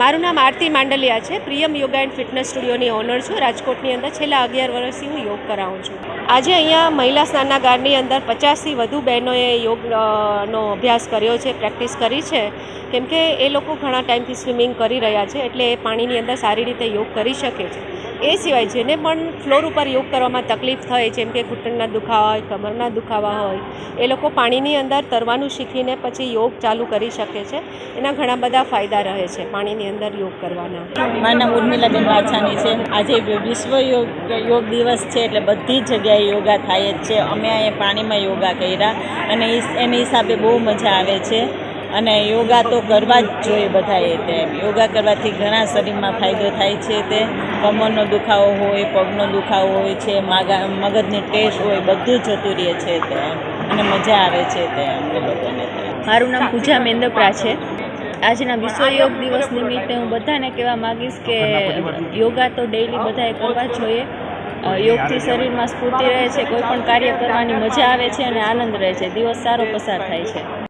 મારું નામ આરતી માંડલિયા છે. પ્રિયમ યોગા એન્ડ ફિટનેસ સ્ટુડિયોની ઓનર છું. રાજકોટની અંદર છેલ્લા અગિયાર વર્ષથી હું યોગ કરાવું છું. આજે અહીંયા મહિલા સ્નાનાગારની અંદર પચાસથી વધુ બહેનોએ યોગ નો અભ્યાસ કર્યો છે, પ્રેક્ટિસ કરી છે. કેમ કે એ લોકો ઘણા ટાઈમથી સ્વિમિંગ કરી રહ્યા છે, એટલે એ પાણીની અંદર સારી રીતે યોગ કરી શકે છે. એ સિવાય જેને પણ ફ્લોર ઉપર યોગ કરવામાં તકલીફ થાય જેમ કે ઘૂંટણના દુખાવા હોય, કમરના દુખાવા હોય, એ લોકો પાણીની અંદર તરવાનું શીખીને પછી યોગ ચાલુ કરી શકે છે. એના ઘણા બધા ફાયદા રહે છે પાણીની અંદર યોગ કરવાના. મારું નામ ઉર્મિલાબેન વાછાની છે. આજે વિશ્વ યોગ યોગ દિવસ છે એટલે બધી જગ્યાએ યોગા થાય જ છે. અમે અહીંયા પાણીમાં યોગા કર્યા અને એની હિસાબે બહુ મજા આવે છે. અને યોગા તો કરવા જ જોઈએ બધાએ તે યોગા કરવાથી ઘણા શરીરમાં ફાયદો થાય છે તે. કમરનો દુખાવો હોય, પગનો દુખાવો હોય છે, માગા, મગજની ટેસ્ટ હોય, બધું જતું રહે છે તે અને મજા આવે છે તે લોકોને મારું નામ પૂજા મેંદપરા છે. આજના વિશ્વ યોગ દિવસ નિમિત્તે હું બધાને કહેવા માંગીશ કે યોગા તો ડેઈલી બધાએ કરવા જોઈએ. યોગથી શરીરમાં સ્ફૂર્તિ રહે છે, કોઈ પણ કાર્ય કરવાની મજા આવે છે અને આનંદ રહે છે. દિવસ સારો પસાર થાય છે.